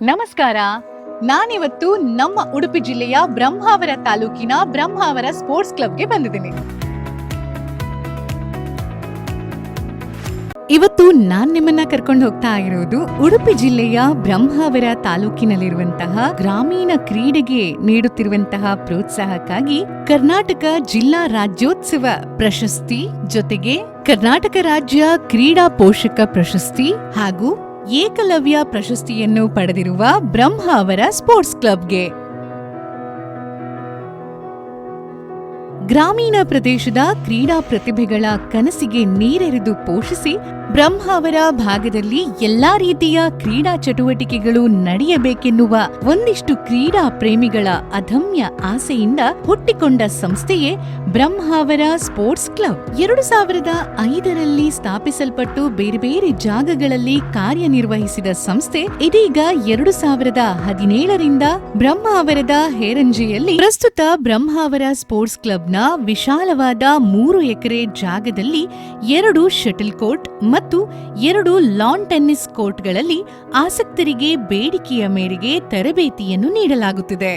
ನಮಸ್ಕಾರ. ನಾನಿವತ್ತು ನಮ್ಮ ಉಡುಪಿ ಜಿಲ್ಲೆಯ ಬ್ರಹ್ಮಾವರ ತಾಲೂಕಿನ ಬ್ರಹ್ಮಾವರ ಸ್ಪೋರ್ಟ್ಸ್ ಕ್ಲಬ್ಗೆ ಬಂದಿದ್ದೀನಿ. ಇವತ್ತು ನಾನ್ ನಿಮ್ಮನ್ನ ಕರ್ಕೊಂಡು ಹೋಗ್ತಾ ಇರೋದು ಉಡುಪಿ ಜಿಲ್ಲೆಯ ಬ್ರಹ್ಮಾವರ ತಾಲೂಕಿನಲ್ಲಿರುವಂತಹ ಗ್ರಾಮೀಣ ಕ್ರೀಡೆಗೆ ನೀಡುತ್ತಿರುವಂತಹ ಪ್ರೋತ್ಸಾಹಕ್ಕಾಗಿ ಕರ್ನಾಟಕ ಜಿಲ್ಲಾ ರಾಜ್ಯೋತ್ಸವ ಪ್ರಶಸ್ತಿ ಜೊತೆಗೆ ಕರ್ನಾಟಕ ರಾಜ್ಯ ಕ್ರೀಡಾ ಪೋಷಕ ಪ್ರಶಸ್ತಿ ಹಾಗೂ ಏಕಲವ್ಯ ಪ್ರಶಸ್ತಿಯನ್ನು ಪಡೆದಿರುವ ಬ್ರಹ್ಮ ಅವರ ಸ್ಪೋರ್ಟ್ಸ್ ಕ್ಲಬ್ಗೆ. ಗ್ರಾಮೀಣ ಪ್ರದೇಶದ ಕ್ರೀಡಾ ಪ್ರತಿಭೆಗಳ ಕನಸಿಗೆ ನೀರೆರೆದು ಪೋಷಿಸಿ ಬ್ರಹ್ಮಾವರ ಭಾಗದಲ್ಲಿ ಎಲ್ಲಾ ರೀತಿಯ ಕ್ರೀಡಾ ಚಟುವಟಿಕೆಗಳು ನಡೆಯಬೇಕೆನ್ನುವ ಒಂದಿಷ್ಟು ಕ್ರೀಡಾ ಪ್ರೇಮಿಗಳ ಅದಮ್ಯ ಆಸೆಯಿಂದ ಹುಟ್ಟಿಕೊಂಡ ಸಂಸ್ಥೆಯೇ ಬ್ರಹ್ಮಾವರ ಸ್ಪೋರ್ಟ್ಸ್ ಕ್ಲಬ್. ಎರಡು ಸಾವಿರದ ಐದರಲ್ಲಿ ಸ್ಥಾಪಿಸಲ್ಪಟ್ಟು ಬೇರೆ ಬೇರೆ ಜಾಗಗಳಲ್ಲಿ ಕಾರ್ಯನಿರ್ವಹಿಸಿದ ಸಂಸ್ಥೆ, ಇದೀಗ ಎರಡು ಸಾವಿರದ ಹದಿನೇಳರಿಂದ ಬ್ರಹ್ಮಾವರದ ಹೇರಂಜಿಯಲ್ಲಿ ಪ್ರಸ್ತುತ ಬ್ರಹ್ಮಾವರ ಸ್ಪೋರ್ಟ್ಸ್ ಕ್ಲಬ್ನ ವಿಶಾಲವಾದ ಮೂರು ಎಕರೆ ಜಾಗದಲ್ಲಿ ಎರಡು ಶಟಲ್ ಕೋರ್ಟ್ ಮತ್ತು ಎರಡು ಲಾನ್ ಟೆನ್ನಿಸ್ ಕೋರ್ಟ್ಗಳಲ್ಲಿ ಆಸಕ್ತರಿಗೆ ಬೇಡಿಕೆಯ ಮೇರೆಗೆ ತರಬೇತಿಯನ್ನು ನೀಡಲಾಗುತ್ತಿದೆ.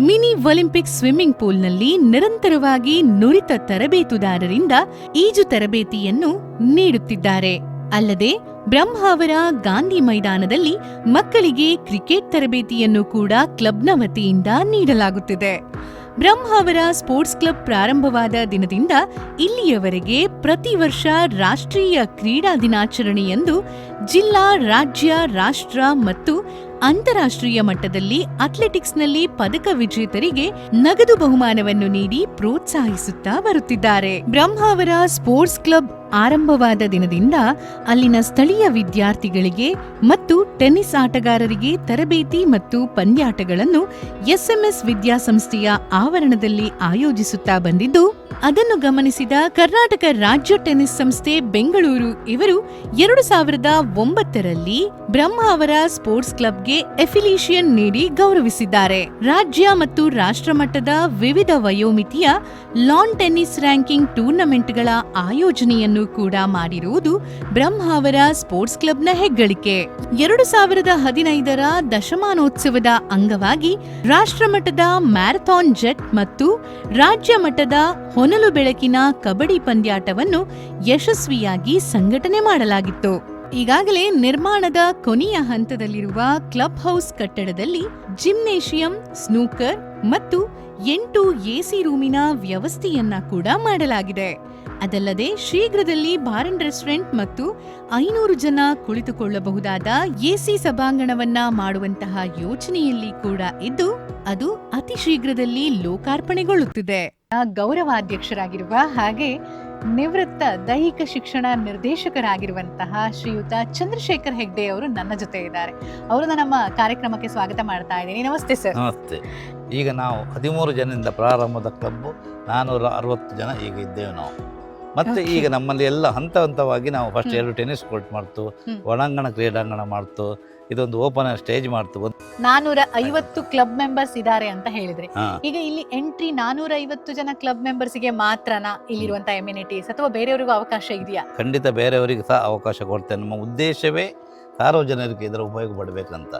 ಮಿನಿ ಒಲಿಂಪಿಕ್ ಸ್ವಿಮ್ಮಿಂಗ್ ಪೂಲ್ನಲ್ಲಿ ನಿರಂತರವಾಗಿ ನುರಿತ ತರಬೇತುದಾರರಿಂದ ಈಜು ತರಬೇತಿಯನ್ನು ನೀಡುತ್ತಿದ್ದಾರೆ. ಅಲ್ಲದೆ ಬ್ರಹ್ಮಾವರ ಗಾಂಧಿ ಮೈದಾನದಲ್ಲಿ ಮಕ್ಕಳಿಗೆ ಕ್ರಿಕೆಟ್ ತರಬೇತಿಯನ್ನು ಕೂಡ ಕ್ಲಬ್ನ ವತಿಯಿಂದ ನೀಡಲಾಗುತ್ತಿದೆ. ಬ್ರಹ್ಮಾವರ ಸ್ಪೋರ್ಟ್ಸ್ ಕ್ಲಬ್ ಪ್ರಾರಂಭವಾದ ದಿನದಿಂದ ಇಲ್ಲಿಯವರೆಗೆ ಪ್ರತಿ ವರ್ಷ ರಾಷ್ಟ್ರೀಯ ಕ್ರೀಡಾ ದಿನಾಚರಣೆಯಂದು ಜಿಲ್ಲಾ, ರಾಜ್ಯ, ರಾಷ್ಟ್ರ ಮತ್ತು ಅಂತಾರಾಷ್ಟ್ರೀಯ ಮಟ್ಟದಲ್ಲಿ ಅಥ್ಲೆಟಿಕ್ಸ್ನಲ್ಲಿ ಪದಕ ವಿಜೇತರಿಗೆ ನಗದು ಬಹುಮಾನವನ್ನು ನೀಡಿ ಪ್ರೋತ್ಸಾಹಿಸುತ್ತಾ ಬರುತ್ತಿದ್ದಾರೆ. ಬ್ರಹ್ಮಾವರ ಸ್ಪೋರ್ಟ್ಸ್ ಕ್ಲಬ್ ಆರಂಭವಾದ ದಿನದಿಂದ ಅಲ್ಲಿನ ಸ್ಥಳೀಯ ವಿದ್ಯಾರ್ಥಿಗಳಿಗೆ ಮತ್ತು ಟೆನ್ನಿಸ್ ಆಟಗಾರರಿಗೆ ತರಬೇತಿ ಮತ್ತು ಪಂದ್ಯಾಟಗಳನ್ನು ಎಸ್ಎಂಎಸ್ ವಿದ್ಯಾಸಂಸ್ಥೆಯ ಆವರಣದಲ್ಲಿ ಆಯೋಜಿಸುತ್ತಾ ಬಂದಿದ್ದು ಅದನ್ನು ಗಮನಿಸಿದ ಕರ್ನಾಟಕ ರಾಜ್ಯ ಟೆನ್ನಿಸ್ ಸಂಸ್ಥೆ ಬೆಂಗಳೂರು, ಇವರು ಎರಡು ಸಾವಿರದ ಒಂಬತ್ತರಲ್ಲಿ ಬ್ರಹ್ಮ ಅವರ ಸ್ಪೋರ್ಟ್ಸ್ ಕ್ಲಬ್ಗೆ ಎಫಿಲಿಷಿಯನ್ ನೀಡಿ ಗೌರವಿಸಿದ್ದಾರೆ. ರಾಜ್ಯ ಮತ್ತು ರಾಷ್ಟ್ರಮಟ್ಟದ ವಿವಿಧ ವಯೋಮಿತಿಯ ಲಾನ್ ಟೆನ್ನಿಸ್ ರ್ಯಾಂಕಿಂಗ್ ಟೂರ್ನಮೆಂಟ್ಗಳ ಆಯೋಜನೆಯನ್ನು ಕೂಡ ಮಾಡಿರುವುದು ಬ್ರಹ್ಮ ಅವರ ಸ್ಪೋರ್ಟ್ಸ್ ಕ್ಲಬ್ನ ಹೆಗ್ಗಳಿಕೆ. ಎರಡು ಸಾವಿರದ ಹದಿನೈದರ ದಶಮಾನೋತ್ಸವದ ಅಂಗವಾಗಿ ರಾಷ್ಟ್ರಮಟ್ಟದ ಮ್ಯಾರಥಾನ್ ಜೆಟ್ ಮತ್ತು ರಾಜ್ಯ ಮಟ್ಟದ ಹೊನಲು ಬೆಳಕಿನ ಕಬಡ್ಡಿ ಪಂದ್ಯಾಟವನ್ನು ಯಶಸ್ವಿಯಾಗಿ ಸಂಘಟನೆ ಮಾಡಲಾಗಿತ್ತು. ಈಗಾಗಲೇ ನಿರ್ಮಾಣದ ಕೊನೆಯ ಹಂತದಲ್ಲಿರುವ ಕ್ಲಬ್ ಹೌಸ್ ಕಟ್ಟಡದಲ್ಲಿ ಜಿಮ್ನೇಷಿಯಂ, ಸ್ನೂಕರ್ ಮತ್ತು ಎಂಟು ಎಸಿ ರೂಮಿನ ವ್ಯವಸ್ಥೆಯನ್ನ ಕೂಡ ಮಾಡಲಾಗಿದೆ. ಅದಲ್ಲದೆ ಶೀಘ್ರದಲ್ಲಿ ಬಾರ್ ಅಂಡ್ ರೆಸ್ಟೋರೆಂಟ್ ಮತ್ತು ಐನೂರು ಜನ ಕುಳಿತುಕೊಳ್ಳಬಹುದಾದ ಎಸಿ ಸಭಾಂಗಣವನ್ನ ಮಾಡುವಂತಹ ಯೋಚನೆಯಲ್ಲಿ ಕೂಡ ಇದ್ದು, ಅದು ಅತಿ ಶೀಘ್ರದಲ್ಲಿ ಲೋಕಾರ್ಪಣೆಗೊಳ್ಳುತ್ತಿದೆ. ಗೌರವಾಧ್ಯಕ್ಷರಾಗಿರುವ ಹಾಗೆ ನಿವೃತ್ತ ದೈಹಿಕ ಶಿಕ್ಷಣ ನಿರ್ದೇಶಕರಾಗಿರುವಂತಹ ಶ್ರೀಯುತ ಚಂದ್ರಶೇಖರ್ ಹೆಗ್ಡೆ ಅವರು ನನ್ನ ಜೊತೆ ಇದ್ದಾರೆ. ಅವರನ್ನ ನಮ್ಮ ಕಾರ್ಯಕ್ರಮಕ್ಕೆ ಸ್ವಾಗತ ಮಾಡ್ತಾ ಇದ್ದೀನಿ. ನಮಸ್ತೆ ಸರ್. ನಮಸ್ತೆ. ಈಗ ನಾವು ಹದಿಮೂರು ಜನದಿಂದ ಪ್ರಾರಂಭದ ಕ್ಲಬ್ ನಾನ್ನೂರ ಅರವತ್ತು ಜನ ಈಗ ಇದ್ದೇವೆ ನಾವು. ಮತ್ತೆ ಈಗ ನಮ್ಮಲ್ಲಿ ಎಲ್ಲ ಹಂತ ಹಂತವಾಗಿ ನಾವು ಫಸ್ಟ್. ಎರಡು ಟೆನಿಸ್ ಕೋರ್ಟ್ ಮಾಡ್ತು. ಒಳಾಂಗಣ ಕ್ರೀಡಾಂಗಣ ಮಾಡ್ತು ಇದೊಂದು ಓಪನ್ ಸ್ಟೇಜ್ ಮಾಡ್ತು. ನಾನೂರ ಐವತ್ತು ಕ್ಲಬ್ ಮೆಂಬರ್ಸ್ ಇದ್ದಾರೆ ಅಂತ ಹೇಳಿದ್ರೆ. ಈಗ ಇಲ್ಲಿ ಎಂಟ್ರಿ ನಾನೂರ ಐವತ್ತು ಜನ ಕ್ಲಬ್ ಮೆಂಬರ್ಸ್ಗೆ ಮಾತ್ರನಾ ಇಲ್ಲಿರುವಂತ ಎಮ್ಯುನಿಟೀಸ್ ಅಥವಾ ಬೇರೆಯವರಿಗೂ ಅವಕಾಶ ಇದೆಯಾ? ಖಂಡಿತ ಬೇರೆಯವರಿಗೆ ಸಹ ಅವಕಾಶ ಕೊಡ್ತೇನೆ. ನಮ್ಮ ಉದ್ದೇಶವೇ ಸಾರ್ವಜನಿಕರಿಗೆ ಇದರ ಉಪಯೋಗ ಪಡಬೇಕಂತ.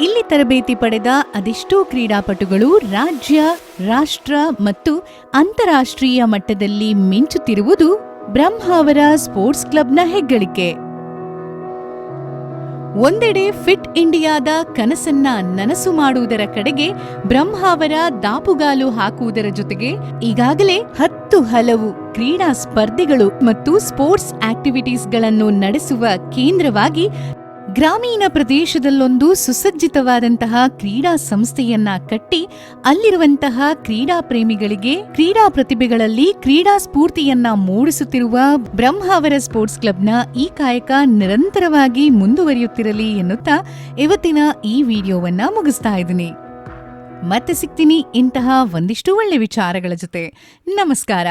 ಇಲ್ಲಿ ತರಬೇತಿ ಪಡೆದ ಅದೆಷ್ಟೋ ಕ್ರೀಡಾಪಟುಗಳು ರಾಜ್ಯ, ರಾಷ್ಟ್ರ ಮತ್ತು ಅಂತಾರಾಷ್ಟ್ರೀಯ ಮಟ್ಟದಲ್ಲಿ ಮಿಂಚುತ್ತಿರುವುದು ಬ್ರಹ್ಮಾವರ ಸ್ಪೋರ್ಟ್ಸ್ ಕ್ಲಬ್ನ ಹೆಗ್ಗಳಿಕೆ. ಒಂದೆಡೆ ಫಿಟ್ ಇಂಡಿಯಾದ ಕನಸನ್ನ ನನಸು ಮಾಡುವುದರ ಕಡೆಗೆ ಬ್ರಹ್ಮಾವರ ದಾಪುಗಾಲು ಹಾಕುವುದರ ಜೊತೆಗೆ ಈಗಾಗಲೇ ಹತ್ತು ಹಲವು ಕ್ರೀಡಾ ಸ್ಪರ್ಧೆಗಳು ಮತ್ತು ಸ್ಪೋರ್ಟ್ಸ್ ಆಕ್ಟಿವಿಟೀಸ್ಗಳನ್ನು ನಡೆಸುವ ಕೇಂದ್ರವಾಗಿ ಗ್ರಾಮೀಣ ಪ್ರದೇಶದಲ್ಲೊಂದು ಸುಸಜ್ಜಿತವಾದಂತಹ ಕ್ರೀಡಾ ಸಂಸ್ಥೆಯನ್ನ ಕಟ್ಟಿ ಅಲ್ಲಿರುವಂತಹ ಕ್ರೀಡಾ ಪ್ರೇಮಿಗಳಿಗೆ ಕ್ರೀಡಾ ಪ್ರತಿಭೆಗಳಲ್ಲಿ ಕ್ರೀಡಾ ಸ್ಫೂರ್ತಿಯನ್ನ ಮೂಡಿಸುತ್ತಿರುವ ಬ್ರಹ್ಮಾವರ ಸ್ಪೋರ್ಟ್ಸ್ ಕ್ಲಬ್ನ ಈ ಕಾಯಕ ನಿರಂತರವಾಗಿ ಮುಂದುವರಿಯುತ್ತಿರಲಿ ಎನ್ನುತ್ತಾ ಇವತ್ತಿನ ಈ ವಿಡಿಯೋವನ್ನ ಮುಗಿಸ್ತಾ ಇದ್ದೀನಿ. ಮತ್ತೆ ಸಿಗ್ತೀನಿ ಇಂತಹ ಒಂದಿಷ್ಟು ಒಳ್ಳೆ ವಿಚಾರಗಳ ಜೊತೆ. ನಮಸ್ಕಾರ.